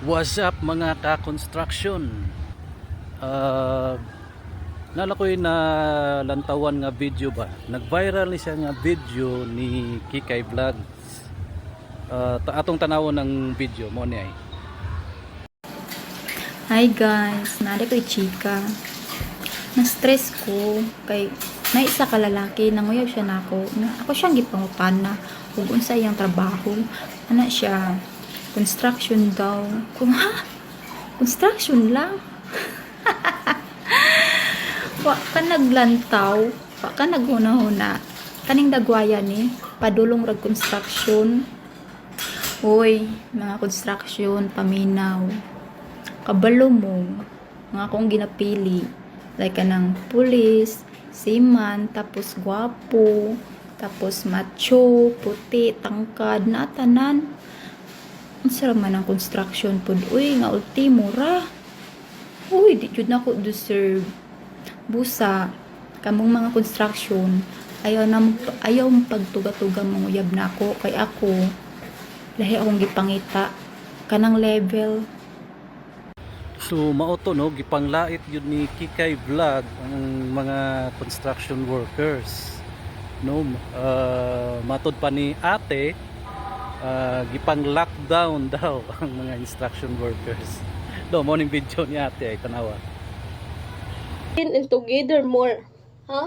What's up mga ka-construction? Uh, nala ko na lantawan nga video ba? Nag-viral ni siya nga video ni Kikay Vlogs. Uh, ta- atong tanawon ng video mo ni ay. Hi guys, nari ko'y chika. Na-stress ko kay na isa ka lalaki nanguyaw siya nako. Na, ako siyang gipangutan na ug unsa iyang trabaho. Ana siya construction daw. Kung ha? Construction lang. Wa ka naglantaw, wa ka naghuna-huna. Kaning dagwaya ni padulong rag construction. Uy, mga construction, paminaw kabalo mo nga akong ginapili like kanang pulis seaman tapos gwapo tapos macho puti tangkad na tanan ang sarap man ang construction pod uy nga ultimo ra uy di jud na ko deserve. Busa kamong mga construction ayaw na ayaw pagtuga-tuga mong uyab na ako. Kay ako lahi akong gipangita. Kanang level. So mauto no? Gipanglait yun ni Kikay Vlog ang mga construction workers. No, uh, matod pa ni Ate uh, gipang lockdown daw ang mga construction workers. Do morning video ni Ate ay tanawa. and together more. Ha?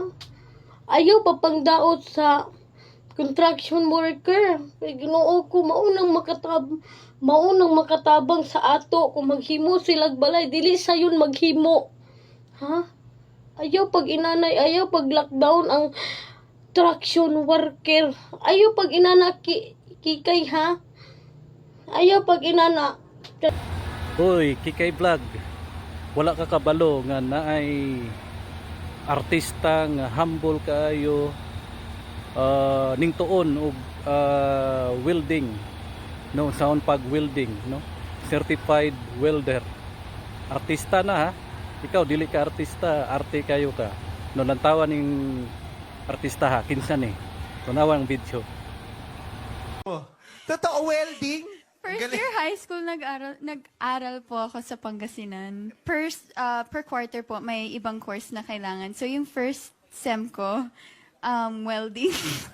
Ayaw pa pangdaot sa construction worker. Kay Ginoo ko maunang makatab maunang makatabang sa ato kung maghimo silag balay dili sayon maghimo. Ha? Ayaw pag inanay, ayaw pag lockdown ang traction worker. Ayaw pag inana ki, kikay ha? Ayaw pag inana. Hoy, Kikay Vlog. Wala ka kabalo nga naay artista nga humble kaayo uh, ning tuon og uh, welding. No sound pag welding no? Certified welder. Artista na ha? Ikaw dili ka artista arte kayo ka. No lantawan ning artista ha? Kinsa ni? Tunawa ang video Totoo welding? First Galing. year high school nag-aral nag-aral po ako sa Pangasinan. First uh, per quarter po may ibang course na kailangan. So yung first sem ko um welding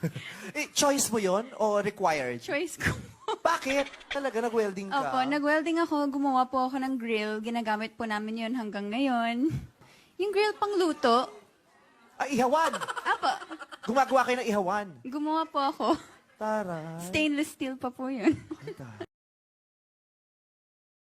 Eh, choice mo yon o required? choice ko. Bakit? Talaga nag-welding ka? Opo, nag-welding ako, gumawa po ako ng grill. Ginagamit po namin 'yon hanggang ngayon. Yung grill pang luto. Ay, ihawan. Apo, Gumagawa kayo ng ihawan. gumawa po ako. Tara. Stainless steel pa po 'yun.